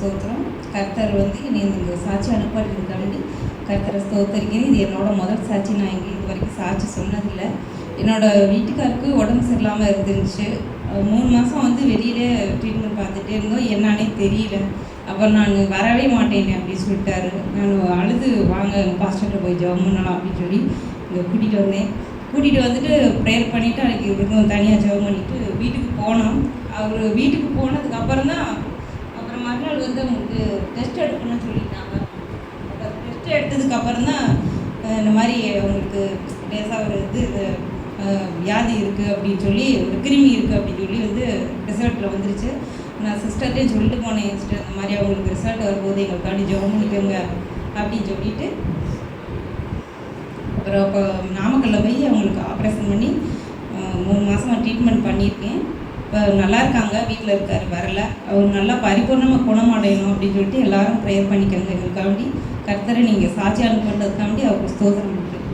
ஸ்தோத்திரம். கர்த்தர் வந்து என்னை இந்த சாட்சி அனுப்பாட்டிருக்காண்டி கர்த்தரை ஸ்தோத்தரிக்கிறேன். இது என்னோட முதல் சாட்சி. நான் இங்கே இது வரைக்கும் சாட்சி சொன்னதில்லை. என்னோட வீட்டுக்காருக்கு உடம்பு சரியில்லாமல் இருந்துருந்துச்சு மூணு மாதம் வந்து வெளியிலே ட்ரீட்மெண்ட் பார்த்துட்டே இருந்தோம். என்னன்னே தெரியல. அப்புறம் நான் வரவே மாட்டேன் அப்படின்னு சொல்லிட்டாரு. நான் அழுது வாங்க பாஸ்டர்கிட்ட போய் ஜெபம் பண்ணலாம் அப்படின்னு சொல்லி இங்கே கூட்டிகிட்டு வந்தேன். கூட்டிகிட்டு வந்துட்டு ப்ரேயர் பண்ணிவிட்டு அன்றைக்கி தனியாக ஜெபம் பண்ணிவிட்டு வீட்டுக்கு போனோம். அவர் வீட்டுக்கு போனதுக்கப்புறம் தான் வந்து உங்களுக்கு டெஸ்ட் எடுக்கணும்னு சொல்லிட்டாங்க டெஸ்ட் எடுத்ததுக்கு அப்புறம் தான் இந்த மாதிரி அவங்களுக்கு லேசாக ஒரு இது இது, வியாதி இருக்குது அப்படின்னு சொல்லி ஒரு கிருமி இருக்குது அப்படின்னு சொல்லி வந்து ரிசல்ட்டில் வந்துருச்சு. நான் சிஸ்டர்லேயும் சொல்லிட்டு போனேன் சிஸ்டர் இந்த மாதிரி அவங்களுக்கு ரிசல்ட் வரும்போது எங்களுக்காண்டி ஜெபம் பண்ணிக்கோங்க அப்படின்னு சொல்லிட்டு. அப்புறம் இப்போ நாமக்கல்ல போய் அவங்களுக்கு ஆப்ரேஷன் பண்ணி மூணு மாதமாக ட்ரீட்மெண்ட் பண்ணியிருக்கேன். நல்லா இருக்காங்க வீட்டில் இருக்கார் வரல. அவர் நல்லா பரிபூர்ணமாக குணமடையணும் அப்படின்னு சொல்லிட்டு எல்லாரும் ப்ரேயர் பண்ணிக்கோங்க எங்களுக்காண்டி கர்த்தரை நீங்கள் சாட்சி அனுப்புறதுக்காண்டி அவருக்கு ஸ்தோத்திரம் பண்ணுறேன்